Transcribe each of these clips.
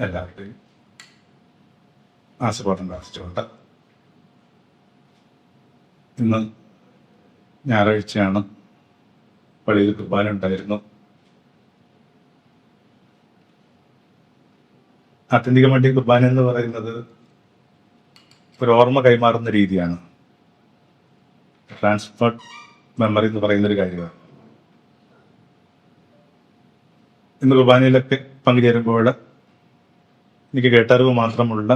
എല്ലാവരുടെയും ആശീർവാദം പ്രാർത്ഥിച്ചുകൊണ്ട് ഇന്ന് ഞായറാഴ്ചയാണ്. പള്ളിയിൽ കുർബാന ഉണ്ടായിരുന്നു ആത്യന്തികമായിട്ട് കുർബാന എന്ന് പറയുന്നത് ഒരു ഓർമ്മ കൈമാറുന്ന രീതിയാണ്. ട്രാൻസ്ഫേർഡ് മെമ്മറി എന്ന് പറയുന്ന ഒരു കാര്യമാണ്. ഇന്ന് കുർബാനയിലൊക്കെ പങ്കുചേരുമ്പോൾ എനിക്ക് കേട്ടറിവ് മാത്രമുള്ള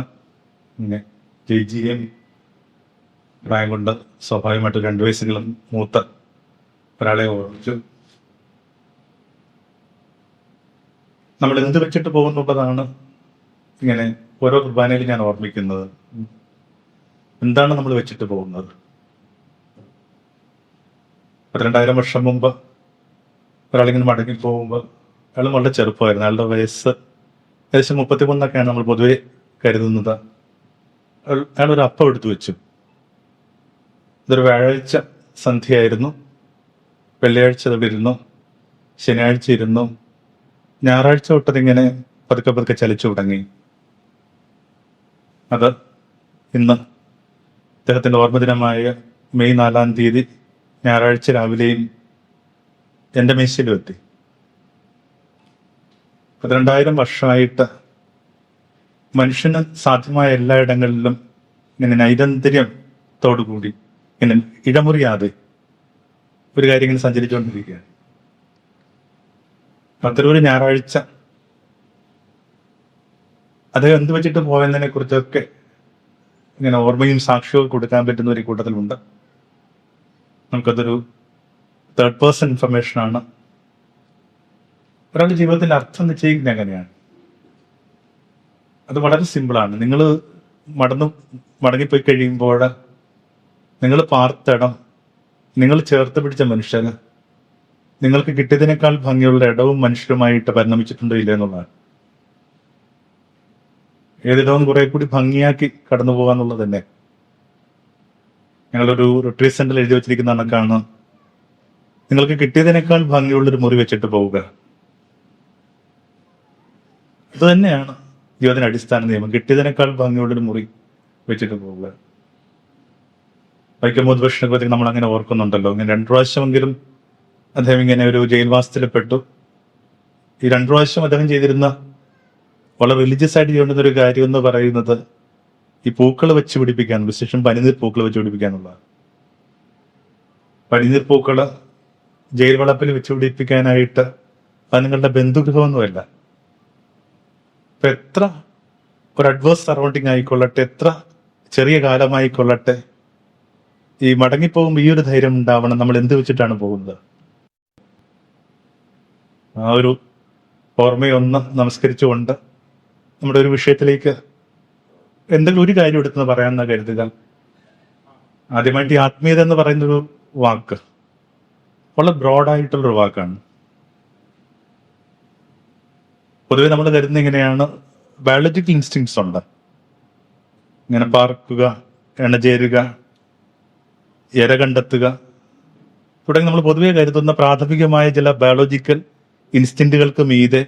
ജെ ജി എം പ്രായം കൊണ്ട് സ്വാഭാവികമായിട്ട് രണ്ടു വയസ്സുകളും മൂത്ത ഒരാളെ ഓർമ്മിച്ചു. നമ്മൾ എന്ത് വെച്ചിട്ട് പോകുന്നുള്ളതാണ് ഇങ്ങനെ ഓരോ കുർബാനയിലും ഞാൻ ഓർമ്മിക്കുന്നത്. എന്താണ് നമ്മൾ വെച്ചിട്ട് പോകുന്നത്? പന്ത്രണ്ടായിരം വർഷം മുമ്പ് ഒരാളിങ്ങനെ മടങ്ങി പോകുമ്പോൾ അയാൾ വളരെ ചെറുപ്പമായിരുന്നു. അയാളുടെ വയസ്സ് ഏകദേശം മുപ്പത്തിമൂന്നൊക്കെയാണ് നമ്മൾ പൊതുവെ കരുതുന്നത്. അയാൾ- ഒരു അപ്പം എടുത്തു വെച്ചു. ഇതൊരു വ്യാഴാഴ്ച സന്ധ്യയായിരുന്നു. വെള്ളിയാഴ്ച അവിടെ ഇരുന്നു. ശനിയാഴ്ച ഇരുന്നു. ഞായറാഴ്ച തൊട്ടതിങ്ങനെ പതുക്കെ പതുക്കെ ചലിച്ചു തുടങ്ങി. അത് ഇന്ന് അദ്ദേഹത്തിന്റെ ഓർമ്മദിനമായ മെയ് നാലാം തീയതി ഞായറാഴ്ച രാവിലെയും എന്റെ മേശയിലും എത്തി. പന്ത്രണ്ടായിരം വർഷമായിട്ട് മനുഷ്യന് സാധ്യമായ എല്ലായിടങ്ങളിലും ഇങ്ങനെ നൈരന്തര്യത്തോടുകൂടി ഇങ്ങനെ ഇടമുറിയാതെ ഒരു കാര്യം ഇങ്ങനെ സഞ്ചരിച്ചുകൊണ്ടിരിക്കുകയാണ്. പത്തരൂര് ഞായറാഴ്ച അദ്ദേഹം എന്ത് വെച്ചിട്ട് പോയതിനെ കുറിച്ചൊക്കെ ഇങ്ങനെ ഓർമ്മയും സാക്ഷ്യവും കൊടുക്കാൻ പറ്റുന്ന ഒരു കൂട്ടത്തിലുണ്ട്. നമുക്കതൊരു തേർഡ് പേഴ്സൺ ഇൻഫർമേഷൻ ആണ്. ഒരാളുടെ ജീവിതത്തിൽ അർത്ഥം നിശ്ചയിക്കുന്നത് എങ്ങനെയാണ്? അത് വളരെ സിമ്പിളാണ്. നിങ്ങൾ മടന്നു മടങ്ങിപ്പോയി കഴിയുമ്പോൾ നിങ്ങൾ പാർത്തിടം നിങ്ങൾ ചേർത്ത് പിടിച്ച മനുഷ്യർ നിങ്ങൾക്ക് കിട്ടിയതിനേക്കാൾ ഭംഗിയുള്ള ഇടവും മനുഷ്യരുമായിട്ട് പരിണമിച്ചിട്ടുണ്ടോ ഇല്ല എന്നുള്ളതാണ്. ഏതിടവും കുറെ കൂടി ഭംഗിയാക്കി കടന്നു പോകാന്നുള്ളത് തന്നെ ഞങ്ങളൊരു റിട്രീറ്റ് സെന്ററിൽ എഴുതി വെച്ചിരിക്കുന്ന കണക്കാണ്. നിങ്ങൾക്ക് കിട്ടിയതിനേക്കാൾ ഭംഗിയുള്ളൊരു മുറി വെച്ചിട്ട് പോവുക. ഇത് തന്നെയാണ് ജീവിതത്തിന്റെ അടിസ്ഥാന നിയമം. കിട്ടിയതിനേക്കാൾ ഭംഗിയുള്ളൊരു മുറി വെച്ചിട്ട് പോവുക. വൈക്കം മുദ്ഭക്ഷണത്തെ പറ്റി നമ്മൾ അങ്ങനെ ഓർക്കുന്നുണ്ടല്ലോ. ഇങ്ങനെ രണ്ടു പ്രാവശ്യമെങ്കിലും അദ്ദേഹം ഇങ്ങനെ ഒരു ജയിൽവാസത്തിൽ പെട്ടു ഈ രണ്ടു പ്രാവശ്യം അദ്ദേഹം ചെയ്തിരുന്ന വളരെ റിലീജിയസ് ആയിട്ട് ചെയ്യേണ്ടുന്ന ഒരു കാര്യം എന്ന് പറയുന്നത് ഈ പൂക്കൾ വെച്ച് പിടിപ്പിക്കാനുള്ള വിശേഷം പനിനീർ പൂക്കൾ വെച്ച് പിടിപ്പിക്കാനുള്ള പനിനീർ പൂക്കൾ ജയിൽ വളപ്പിൽ വെച്ച് പിടിപ്പിക്കാനായിട്ട് അത് നിങ്ങളുടെ ബന്ധുഗൃഹമൊന്നുമല്ല. ഇപ്പൊ എത്ര ഒരു അഡ്വേഴ്സ് സറൗണ്ടിങ് ആയിക്കൊള്ളട്ടെ എത്ര ചെറിയ കാലമായിക്കൊള്ളട്ടെ ഈ മടങ്ങിപ്പോകുമ്പോൾ ഈ ഒരു ധൈര്യം ഉണ്ടാവണം നമ്മൾ എന്ത് വെച്ചിട്ടാണ് പോകുന്നത്? ആ ഒരു ഓർമ്മയൊന്ന് നമസ്കരിച്ചുകൊണ്ട് നമ്മുടെ ഒരു വിഷയത്തിലേക്ക് എന്തെങ്കിലും ഒരു കാര്യം എടുത്തെന്ന് പറയാമെന്ന കരുതുക. ആദ്യമായിട്ട് ഈ ആത്മീയത എന്ന് പറയുന്ന ഒരു വാക്ക്. വളരെ ബ്രോഡായിട്ടുള്ളൊരു വാക്കാണ്. പൊതുവെ നമ്മൾ കരുതുന്ന എങ്ങനെയാണ്? ബയോളജിക്കൽ ഇൻസ്റ്റിങ്സ് ഉണ്ട്. ഇങ്ങനെ പാർക്കുക എണചേരുക ഇര കണ്ടെത്തുക. തുടങ്ങി നമ്മൾ പൊതുവെ കരുതുന്ന പ്രാഥമികമായ ചില ബയോളജിക്കൽ ഇൻസ്റ്റിങ്റ്റുകൾക്ക് മീതെ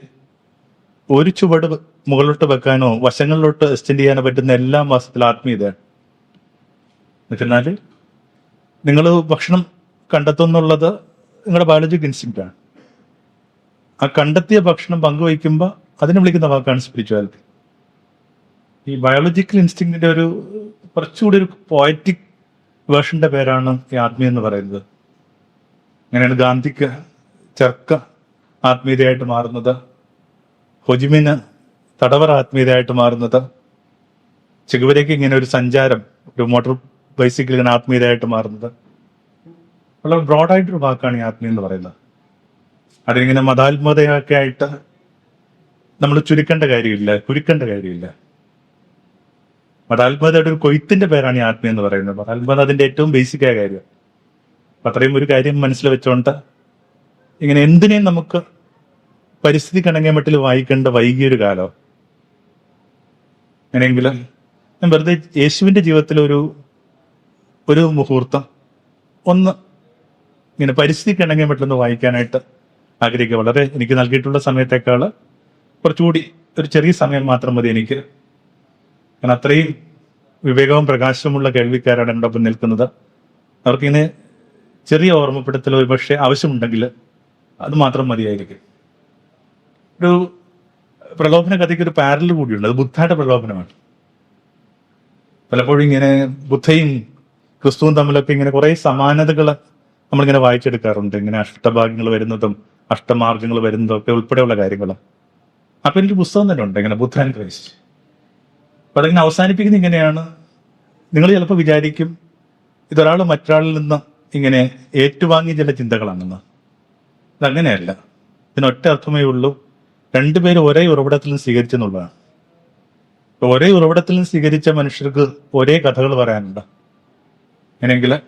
ഒരു ചുവട് മുകളിലോട്ട് വെക്കാനോ വശങ്ങളിലോട്ട് എക്സ്റ്റെൻഡ് ചെയ്യാനോ പറ്റുന്ന എല്ലാ മാസത്തിൽ ആത്മീയതയാണ് എന്നുവെച്ചാൽ നിങ്ങൾ ഭക്ഷണം കണ്ടെത്തുന്നുള്ളത് നിങ്ങളുടെ ബയോളജിക്കൽ ഇൻസ്റ്റിങ്റ്റാണ് ആ കണ്ടെത്തിയ ഭക്ഷണം പങ്കുവയ്ക്കുമ്പോൾ അതിനെ വിളിക്കുന്ന വാക്കാണ് സ്പിരിച്വാലിറ്റി ഈ ബയോളജിക്കൽ ഇൻസ്റ്റിങ്റ്റിന്റെ ഒരു കുറച്ചുകൂടി ഒരു പോയറ്റിക് വേർഷന്റെ പേരാണ് ഈ ആത്മീയ എന്ന് പറയുന്നത്. അങ്ങനെയാണ് ഗാന്ധിക്ക് ചർക്ക ആത്മീയതയായിട്ട് മാറുന്നത്. ഹൊജിമിന് തടവറ ആത്മീയതയായിട്ട് മാറുന്നത്. ചെകുവരയ്ക്ക് ഇങ്ങനെ ഒരു സഞ്ചാരം ഒരു മോട്ടോർ ബൈസിക്കിൾ ഇങ്ങനെ ആത്മീയതയായിട്ട് മാറുന്നത്. വളരെ ബ്രോഡായിട്ടൊരു വാക്കാണ് ഈ ആത്മീയം എന്ന് പറയുന്നത്. അതിനിങ്ങനെ മതാത്മതയൊക്കെ ആയിട്ട് നമ്മൾ ചുരുക്കേണ്ട കാര്യമില്ല കുരുക്കേണ്ട കാര്യമില്ല. മതാത്മതയുടെ ഒരു കൊയ്ത്തിന്റെ പേരാണ് ഈ ആത്മീയം എന്ന് പറയുന്നത്. മതാത്മത അതിന്റെ ഏറ്റവും ബേസിക് ആയ കാര്യം. അത്രയും ഒരു കാര്യം മനസ്സിൽ വെച്ചോണ്ട് ഇങ്ങനെ എന്തിനേയും നമുക്ക് പരിസ്ഥിതി കണങ്ങിയ മട്ടിൽ വായിക്കേണ്ട വൈകിയൊരു കാലം. അങ്ങനെയെങ്കിൽ ഞാൻ വെറുതെ യേശുവിന്റെ ജീവിതത്തിൽ ഒരു ഒരു മുഹൂർത്തം ഒന്ന് ഇങ്ങനെ പരിസ്ഥിതി കിണങ്ങിയ മട്ടിലൊന്ന് വായിക്കാനായിട്ട് ആഗ്രഹിക്കുക. വളരെ എനിക്ക് നൽകിയിട്ടുള്ള സമയത്തേക്കാൾ കുറച്ചുകൂടി ഒരു ചെറിയ സമയം മാത്രം മതി എനിക്ക്. കാരണം അത്രയും വിവേകവും പ്രകാശവുമുള്ള കേൾവിക്കാരാണ് എന്റെ ഒപ്പം നിൽക്കുന്നത്. അവർക്കിങ്ങനെ ചെറിയ ഓർമ്മപ്പെടുത്തൽ ഒരു പക്ഷേ ആവശ്യമുണ്ടെങ്കിൽ അത് മാത്രം മതിയായിരിക്കും. ഒരു പ്രലോഭന കഥയ്ക്ക് ഒരു പാരൽ കൂടിയുണ്ട്. അത് ബുദ്ധയുടെ പ്രലോഭനമാണ്. പലപ്പോഴും ഇങ്ങനെ ബുദ്ധയും ക്രിസ്തുവും തമ്മിലൊക്കെ ഇങ്ങനെ കുറെ സമാനതകൾ നമ്മളിങ്ങനെ വായിച്ചെടുക്കാറുണ്ട്. ഇങ്ങനെ അഷ്ടഭാഗ്യങ്ങൾ വരുന്നതും അഷ്ടമാർഗങ്ങൾ വരുന്നതൊക്കെ ഉൾപ്പെടെയുള്ള കാര്യങ്ങൾ അപ്പൊ എനിക്ക് പുസ്തകം തന്നെ ഉണ്ട് ഇങ്ങനെ ബുദ്ധൻ ക്രൈസ്റ്റ്. അപ്പൊ അതിങ്ങനെ അവസാനിപ്പിക്കുന്നത് ഇങ്ങനെയാണ്. നിങ്ങൾ ചിലപ്പോൾ വിചാരിക്കും ഇതൊരാൾ മറ്റൊരാളിൽ നിന്ന് ഇങ്ങനെ ഏറ്റുവാങ്ങിയ ചില ചിന്തകളാണെന്ന്. അതങ്ങനെയല്ല ഇതിനൊറ്റ അർത്ഥമേ ഉള്ളൂ. രണ്ടുപേരും ഒരേ ഉറവിടത്തിൽ നിന്ന് സ്വീകരിച്ചെന്നുള്ളതാണ് ഒരേ ഉറവിടത്തിൽ നിന്ന് സ്വീകരിച്ച മനുഷ്യർക്ക് ഒരേ കഥകൾ പറയാനുണ്ട്. അങ്ങനെയെങ്കിൽ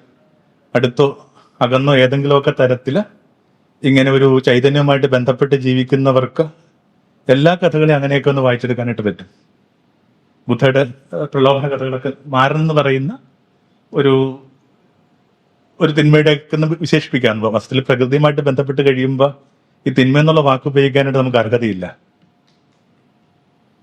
അടുത്തോ അകന്നോ ഏതെങ്കിലുമൊക്കെ തരത്തിൽ ഇങ്ങനെ ഒരു ചൈതന്യവുമായിട്ട് ബന്ധപ്പെട്ട് ജീവിക്കുന്നവർക്ക് എല്ലാ കഥകളെയും അങ്ങനെയൊക്കെ ഒന്ന് വായിച്ചെടുക്കാനായിട്ട് പറ്റും. ബുദ്ധയുടെ പ്രലോഭന കഥകളൊക്കെ മാറെന്ന് പറയുന്ന ഒരു ഒരു തിന്മയുടെ ഒന്ന് വിശേഷിപ്പിക്കാൻ വസ്തുവിൽ പ്രകൃതിയുമായിട്ട് ബന്ധപ്പെട്ട് കഴിയുമ്പോൾ ഈ തിന്മ എന്നുള്ള വാക്ക് ഉപയോഗിക്കാനായിട്ട് നമുക്ക് അർഹതയില്ല.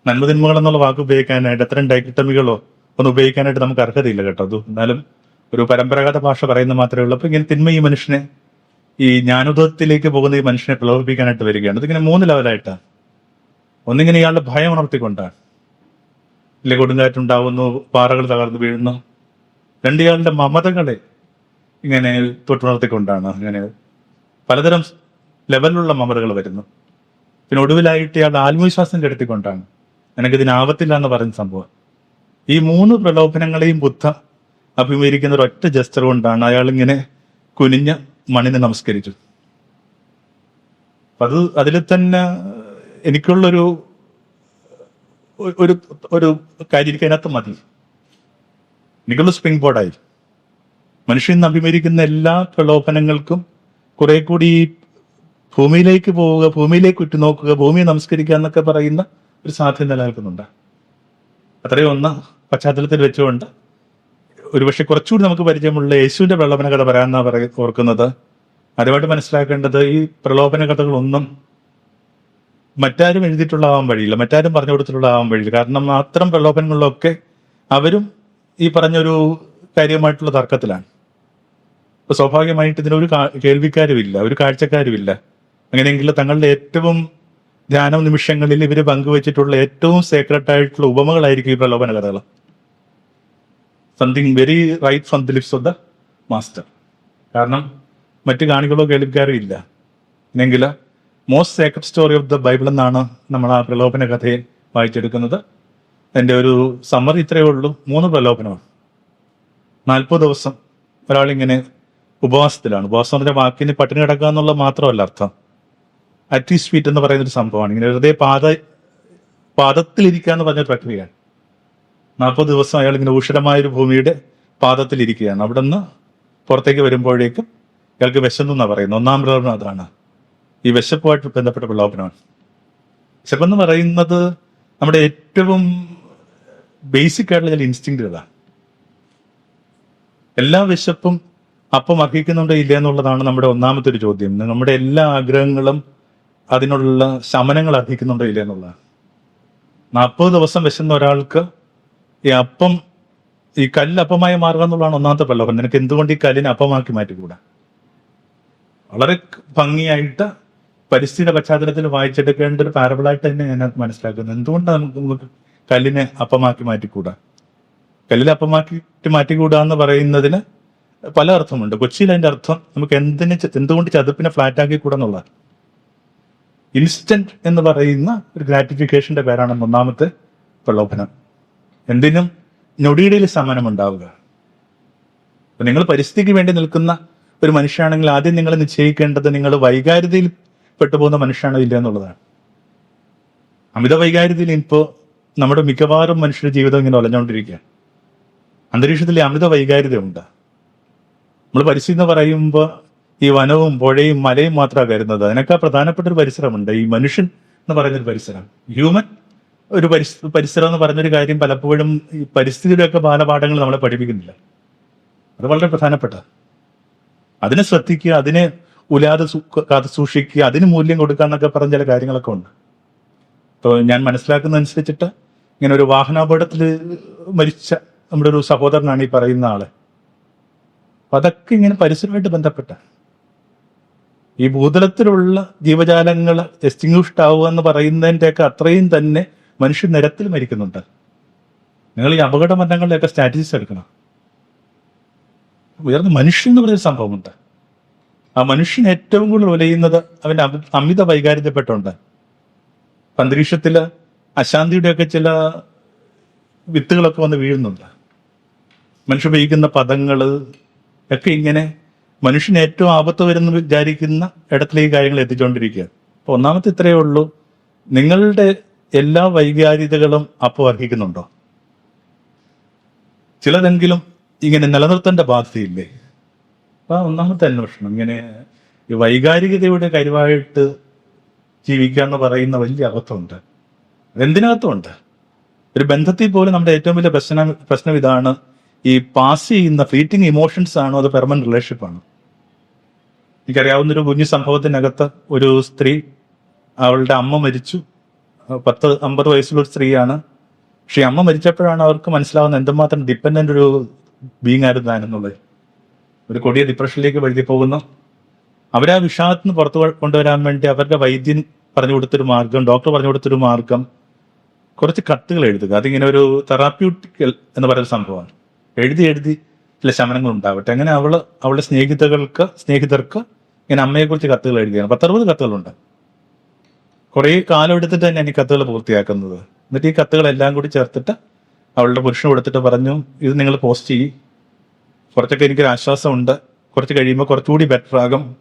നന്മ തിന്മകൾ എന്നുള്ള വാക്ക് ഉപയോഗിക്കാനായിട്ട് അത്തരം ഡൈക്ടമികളോ ഒന്ന് ഉപയോഗിക്കാനായിട്ട് നമുക്ക് അർഹതയില്ല കേട്ടോ. അത് എന്നാലും ഒരു പരമ്പരാഗത ഭാഷ പറയുന്ന മാത്രമേ ഉള്ളൂ. അപ്പൊ ഇങ്ങനെ തിന്മ ഈ മനുഷ്യനെ ഈ ജ്ഞാനോദയത്തിലേക്ക് പോകുന്ന ഈ മനുഷ്യനെ പ്രലോഭിപ്പിക്കാനായിട്ട് വരികയാണ്. ഇതിങ്ങനെ മൂന്ന് ലെവലായിട്ടാണ് ഒന്നിങ്ങനെ ഇയാളുടെ ഭയം ഉണർത്തിക്കൊണ്ടാണ്. ഇല്ലെ കൊടുങ്കാറ്റുണ്ടാവുന്നു പാറകൾ തകർന്നു വീഴുന്നു. രണ്ട് ഇയാളുടെ മമതകളെ ഇങ്ങനെ തൊട്ടുണർത്തിക്കൊണ്ടാണ്. ഇങ്ങനെ പലതരം ലെവലിലുള്ള മമതകൾ വരുന്നു. പിന്നെ ഒടുവിലായിട്ട് ഇയാളുടെ ആത്മവിശ്വാസം കെടുത്തിക്കൊണ്ടാണ്. നിനക്ക് ആവത്തില്ല എന്ന് പറയുന്ന സംഭവം. ഈ മൂന്ന് പ്രലോഭനങ്ങളെയും ബുദ്ധ അഭിമുഖീകരിക്കുന്ന ഒരൊറ്റ ജസ്റ്റർ കൊണ്ടാണ് അയാൾ ഇങ്ങനെ കുനിഞ്ഞ് മണ്ണിനെ നമസ്കരിച്ചു. അത് അതിൽ തന്നെ എനിക്കുള്ളൊരു ഒരു ഒരു കാര്യം എനിക്ക് അതിനകത്ത് മതി. എനിക്കുള്ള സ്പ്രിംഗ് ബോർഡായി മനുഷ്യൻ അഭിമുഖീകരിക്കുന്ന എല്ലാ പ്രലോഭനങ്ങൾക്കും കുറെ കൂടി ഭൂമിയിലേക്ക് പോവുക ഭൂമിയിലേക്ക് ഉറ്റുനോക്കുക ഭൂമിയെ നമസ്കരിക്കുക എന്നൊക്കെ പറയുന്ന ഒരു സാധ്യത നിലനിൽക്കുന്നുണ്ട്. അത്രയും ഒന്ന് പശ്ചാത്തലത്തിൽ വെച്ചുകൊണ്ട് ഒരുപക്ഷെ കുറച്ചുകൂടി നമുക്ക് പരിചയമുള്ള യേശുവിന്റെ പ്രലോഭന കഥ പറയാമെന്നാണ് പറയ ഓർക്കുന്നത്. ആദ്യമായിട്ട് മനസ്സിലാക്കേണ്ടത് ഈ പ്രലോഭന കഥകളൊന്നും മറ്റാരും എഴുതിയിട്ടുള്ളതാവാൻ വഴിയില്ല. മറ്റാരും പറഞ്ഞു കൊടുത്തിട്ടുള്ളതാവാൻ വഴിയില്ല. കാരണം അത്തരം പ്രലോഭനങ്ങളിലൊക്കെ അവരും ഈ പറഞ്ഞൊരു കാര്യമായിട്ടുള്ള തർക്കത്തിലാണ്. അപ്പൊ സ്വാഭാവികമായിട്ട് ഇതിനൊരു കേൾവിക്കാരുമില്ല ഒരു കാഴ്ചക്കാരുമില്ല. അങ്ങനെയെങ്കിൽ തങ്ങളുടെ ഏറ്റവും ധ്യാന നിമിഷങ്ങളിൽ ഇവർ പങ്കുവച്ചിട്ടുള്ള ഏറ്റവും സീക്രട്ടായിട്ടുള്ള ഉപമകളായിരിക്കും ഈ പ്രലോഭന കഥകൾ something very right from the lips of the master കാരണം മറ്റു കാണികളോ കേൾക്കാരോ ഇല്ല. എന്നെങ്കിൽ most sacred story of the Bible എന്നാണ് നമ്മൾ ആ പ്രലോഭന കഥയെ വായിച്ചെടുക്കുന്നത്. എന്റെ ഒരു സമ്മർ ഇത്രയേ ഉള്ളൂ. മൂന്ന് പ്രലോഭനമാണ് നാൽപ്പത് ദിവസം ഒരാളിങ്ങനെ ഉപവാസത്തിലാണ്. ഉപവാസം പറഞ്ഞാൽ വാക്കിന് പട്ടിണി കിടക്കുക എന്നുള്ളത് മാത്രമല്ല അർത്ഥം. അറ്റി സ്വീറ്റ് എന്ന് പറയുന്ന ഒരു സംഭവമാണ്. ഇങ്ങനെ വെറുതെ പാത പാദത്തിലിരിക്കുക എന്ന് പറഞ്ഞൊരു പ്രക്രിയയാണ് നാൽപ്പത് ദിവസം അയാൾ ഇങ്ങനെ ഊഷരമായ ഒരു ഭൂമിയുടെ പാദത്തിലിരിക്കുകയാണ് അവിടെ നിന്ന് പുറത്തേക്ക് വരുമ്പോഴേക്കും അയാൾക്ക് വിശന്നു എന്നാ പറയുന്നത്. ഒന്നാം പ്രലോഭനം അതാണ്. ഈ വിശപ്പുമായിട്ട് ബന്ധപ്പെട്ട പ്രലോഭനമാണ്. വിശപ്പെന്ന് പറയുന്നത് നമ്മുടെ ഏറ്റവും ബേസിക് ആയിട്ടുള്ള ചില ഇൻസ്റ്റിങ്റ്റുകളാണ് എല്ലാ വിശപ്പും അപ്പം അർഹിക്കുന്നുണ്ടോ ഇല്ല എന്നുള്ളതാണ് നമ്മുടെ ഒന്നാമത്തെ ഒരു ചോദ്യം. നമ്മുടെ എല്ലാ ആഗ്രഹങ്ങളും അതിനുള്ള ശമനങ്ങൾ അർഹിക്കുന്നുണ്ടോ ഇല്ല എന്നുള്ളതാണ്. നാൽപ്പത് ദിവസം വിശന്ന ഒരാൾക്ക് ഈ അപ്പം ഈ കല്ല് അപ്പമായി മാറുക എന്നുള്ളതാണ് ഒന്നാമത്തെ പ്രലോഭനം. നിനക്ക് എന്തുകൊണ്ട് ഈ കല്ലിനെ അപ്പമാക്കി മാറ്റിക്കൂടാ? വളരെ ഭംഗിയായിട്ട് പരിസ്ഥിതി പശ്ചാത്തലത്തിൽ വായിച്ചെടുക്കേണ്ട ഒരു പാരബിളായിട്ട് തന്നെ ഞാൻ മനസ്സിലാക്കുന്നത് എന്തുകൊണ്ടാണ് നമുക്ക് കല്ലിനെ അപ്പമാക്കി മാറ്റിക്കൂടാ? കല്ലിൽ അപ്പമാക്കി മാറ്റിക്കൂടാ എന്ന് പറയുന്നതിന് പല അർത്ഥമുണ്ട്. കൊച്ചിയിൽ അതിന്റെ അർത്ഥം നമുക്ക് എന്തിനെ എന്തുകൊണ്ട് ചതുപ്പിനെ ഫ്ലാറ്റ് ആക്കി കൂടാ എന്നുള്ളതാണ്. ഇൻസ്റ്റന്റ് എന്ന് പറയുന്ന ഒരു ഗ്രാറ്റിഫിക്കേഷന്റെ പേരാണ് ഒന്നാമത്തെ പ്രലോഭനം. എന്തിനും ഞൊടിയിടയിൽ സമ്മാനം ഉണ്ടാവുക അപ്പൊ നിങ്ങൾ പരിസ്ഥിതിക്ക് വേണ്ടി നിൽക്കുന്ന ഒരു മനുഷ്യനാണെങ്കിൽ ആദ്യം നിങ്ങൾ നിശ്ചയിക്കേണ്ടത് നിങ്ങൾ വൈകാരിതയിൽ പെട്ടുപോകുന്ന മനുഷ്യനാണോ ഇല്ല എന്നുള്ളതാണ്. അമിത വൈകാരിതയിൽ ഇപ്പോ നമ്മുടെ മിക്കവാറും മനുഷ്യരുടെ ജീവിതം ഇങ്ങനെ ഒലഞ്ഞുകൊണ്ടിരിക്കുകയാണ് അന്തരീക്ഷത്തിൽ അമിത വൈകാരിത ഉണ്ട് നമ്മൾ പരിസ്ഥിതി എന്ന് പറയുമ്പോൾ ഈ വനവും പുഴയും മലയും മാത്രമാണ് വരുന്നത് അതിനൊക്കെ പ്രധാനപ്പെട്ട ഒരു പരിസരമുണ്ട്. ഈ മനുഷ്യൻ എന്ന് പറയുന്ന ഒരു പരിസരം. ഹ്യൂമൻ ഒരു പരിസ്ഥിതി പരിസരം എന്ന് പറഞ്ഞൊരു കാര്യം പലപ്പോഴും ഈ പരിസ്ഥിതിയുടെ ഒക്കെ ബാലപാഠങ്ങൾ നമ്മളെ പഠിപ്പിക്കുന്നില്ല. അത് വളരെ പ്രധാനപ്പെട്ട. അതിനെ ശ്രദ്ധിക്കുക അതിനെ ഉലാതെ കാത്തു സൂക്ഷിക്കുക അതിന് മൂല്യം കൊടുക്കുക എന്നൊക്കെ പറഞ്ഞ ചില കാര്യങ്ങളൊക്കെ ഉണ്ട്. അപ്പോൾ ഞാൻ മനസ്സിലാക്കുന്ന അനുസരിച്ചിട്ട് ഇങ്ങനെ ഒരു വാഹനാപകടത്തിൽ മരിച്ച നമ്മുടെ ഒരു സഹോദരനാണ് ഈ പറയുന്ന ആൾ. അപ്പം അതൊക്കെ ഇങ്ങനെ പരിസരമായിട്ട് ബന്ധപ്പെട്ട. ഈ ഭൂതലത്തിലുള്ള ജീവജാലങ്ങൾ എക്സ്റ്റിങ്വിഷ്ഡ് ആവുക എന്ന് പറയുന്നതിന്റെയൊക്കെ അത്രയും തന്നെ മനുഷ്യൻ നിരത്തിൽ മരിക്കുന്നുണ്ട്. നിങ്ങൾ ഈ അപകട മരണങ്ങളുടെയൊക്കെ സ്റ്റാറ്റിസ്റ്റിക്സ് എടുക്കണം. ഉയർന്ന മനുഷ്യൻ എന്ന് പറയുന്ന സംഭവമുണ്ട്. ആ മനുഷ്യൻ ഏറ്റവും കൂടുതൽ ഉലയുന്നത് അവന്റെ അമി- അമിത വൈകാരിതപ്പെട്ടുണ്ട് അന്തരീക്ഷത്തിൽ അശാന്തിയുടെയൊക്കെ ചില വിത്തുകളൊക്കെ വന്ന് വീഴുന്നുണ്ട്. മനുഷ്യ ഉപയോഗിക്കുന്ന പദങ്ങൾ ഒക്കെ ഇങ്ങനെ മനുഷ്യന് ഏറ്റവും ആപത്ത് വരുന്ന വിചാരിക്കുന്ന ഇടത്തിലേക്ക് കാര്യങ്ങൾ എത്തിച്ചുകൊണ്ടിരിക്കുക അപ്പൊ ഒന്നാമത്തെ ഇത്രയേ ഉള്ളൂ. നിങ്ങളുടെ എല്ലാ വൈകാരികതകളും അപ്പോൾ അർഹിക്കുന്നുണ്ടോ? ചിലതെങ്കിലും ഇങ്ങനെ നിലനിർത്തേണ്ട ബാധ്യതയില്ലേ? അപ്പൊ ഒന്നാമത്തെ അന്വേഷണം ഇങ്ങനെ ഈ വൈകാരികതയുടെ കരുവായിട്ട് ജീവിക്കുക എന്ന് പറയുന്ന വലിയ അകത്തുണ്ട് എന്തിനകത്തുമുണ്ട് ഒരു ബന്ധത്തിൽ പോലും നമ്മുടെ ഏറ്റവും വലിയ പ്രശ്നം പ്രശ്നം ഇതാണ് ഈ പാസ് ചെയ്യുന്ന ഫീറ്റിംഗ് ഇമോഷൻസ് ആണോ അത് പെർമനന്റ് റിലേഷൻഷിപ്പ് ആണ് എനിക്കറിയാവുന്ന ഒരു കുഞ്ഞു സംഭവത്തിനകത്ത് ഒരു സ്ത്രീ അവളുടെ അമ്മ മരിച്ചു. പത്ത് അമ്പത് വയസ്സുള്ള ഒരു സ്ത്രീയാണ്. പക്ഷെ അമ്മ മരിച്ചപ്പോഴാണ് അവർക്ക് മനസ്സിലാവുന്നത് എന്തുമാത്രം ഡിപ്പെൻഡന്റ് ഒരു ബീങ് ആയിരുന്നു താനെന്നുള്ളത് ഒരു കൊടിയ ഡിപ്രഷനിലേക്ക് വഴുതി പോകുന്നു അവരാ വിഷാദത്തിൽ പുറത്തു കൊണ്ടുവരാൻ വേണ്ടി അവരുടെ വൈദ്യൻ പറഞ്ഞു കൊടുത്തൊരു മാർഗം ഡോക്ടർ പറഞ്ഞു കൊടുത്തൊരു മാർഗം കുറച്ച് കത്തുകൾ എഴുതുക. അതിങ്ങനെ ഒരു തെറാപ്യൂട്ടിക്കൽ എന്ന് പറയുന്ന സംഭവമാണ്. എഴുതി എഴുതി ചില ശമനങ്ങൾ ഉണ്ടാവട്ടെ. അങ്ങനെ അവൾ അവളുടെ സ്നേഹിതകൾക്ക് സ്നേഹിതർക്ക് ഇങ്ങനെ അമ്മയെക്കുറിച്ച് കത്തുകൾ എഴുതിയാണ്. പത്തറുപത് കത്തുകളുണ്ട്. കുറേ കാലം എടുത്തിട്ട് തന്നെയാണ് ഈ കത്തുകൾ പൂർത്തിയാക്കുന്നത്. എന്നിട്ട് ഈ കത്തുകളെല്ലാം കൂടി ചേർത്തിട്ട് അവളുടെ പുരുഷന് കൊടുത്തിട്ട് പറഞ്ഞു ഇത് നിങ്ങൾ പോസ്റ്റ് ചെയ്യും. കുറച്ചൊക്കെ എനിക്കൊരു ആശ്വാസമുണ്ട്. കുറച്ച് കഴിയുമ്പോൾ കുറച്ചുകൂടി ബെറ്റർ ആകും.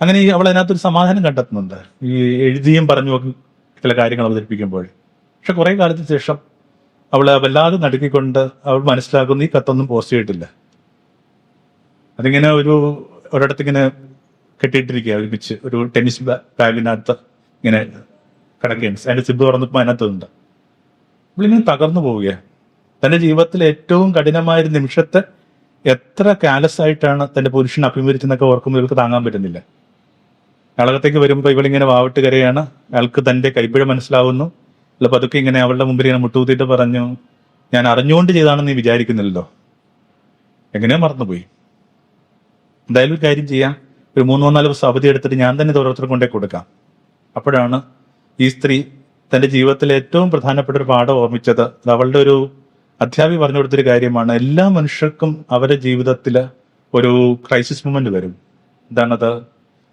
അങ്ങനെ ഈ അവൾ അതിനകത്തൊരു സമാധാനം കണ്ടെത്തുന്നുണ്ട്. ഈ എഴുതിയും പറഞ്ഞു ചില കാര്യങ്ങൾ അവതരിപ്പിക്കുമ്പോൾ. പക്ഷെ കുറെ കാലത്തിന് ശേഷം അവൾ വല്ലാതെ നടുക്കിക്കൊണ്ട് അവൾ മനസ്സിലാക്കുന്നു ഈ കത്തൊന്നും പോസ്റ്റ് ചെയ്തിട്ടില്ല. അതിങ്ങനെ ഒരു ഒരിടത്ത് ഇങ്ങനെ കെട്ടിയിട്ടിരിക്കുക ഒരുമിച്ച് ഒരു ടെന്നീസ് ബാഗിനകത്ത് ഇങ്ങനെ കിടക്കുകയാണ്. അതിന്റെ സിബ് തുറന്നപ്പോൾ അതിനകത്തുണ്ട് അപ്പോളിങ്ങനെ തകർന്നു പോവുകയാണ്. തന്റെ ജീവിതത്തിലെ ഏറ്റവും കഠിനമായ ഒരു നിമിഷത്തെ എത്ര കാലസ് ആയിട്ടാണ് തന്റെ പുരുഷൻ അഭിമുഖിച്ചെന്നൊക്കെ ഓർക്കുമ്പോൾ ഇവൾക്ക് താങ്ങാൻ പറ്റുന്നില്ല. അളകത്തേക്ക് വരുമ്പോൾ ഇവളിങ്ങനെ വാവിട്ട് കരയാണ്. അയാൾക്ക് തന്റെ കൈപ്പിഴ മനസ്സിലാവുന്നു. അല്ല പതുക്കെ ഇങ്ങനെ അവളുടെ മുമ്പിൽ ഇങ്ങനെ മുട്ടുകുത്തിയിട്ട് പറഞ്ഞു ഞാൻ അറിഞ്ഞുകൊണ്ട് ചെയ്താണെന്ന് നീ വിചാരിക്കുന്നില്ലല്ലോ. എങ്ങനെയോ മറന്നുപോയി. എന്തായാലും ഒരു കാര്യം ചെയ്യാം. ഒരു മൂന്നോ നാല് ദിവസം അവധി എടുത്തിട്ട് ഞാൻ തന്നെ ഓരോരുത്തർ കൊണ്ടേ കൊടുക്കാം. അപ്പോഴാണ് ഈ സ്ത്രീ തന്റെ ജീവിതത്തിലെ ഏറ്റവും പ്രധാനപ്പെട്ട ഒരു പാഠം ഓർമ്മിച്ചത്. അവളുടെ ഒരു അധ്യാപി പറഞ്ഞു കൊടുത്തൊരു കാര്യമാണ്. എല്ലാ മനുഷ്യർക്കും അവരുടെ ജീവിതത്തിൽ ഒരു ക്രൈസിസ് മൂമെന്റ് വരും. എന്താണത്?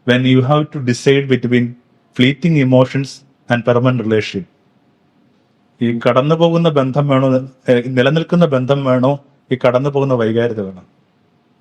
When you have to decide between fleeting emotions and permanent relationship ഈ കടന്നു പോകുന്ന ബന്ധം വേണോ? നിലനിൽക്കുന്ന ബന്ധം വേണോ? ഈ കടന്നു പോകുന്ന വൈകാരിത വേണം.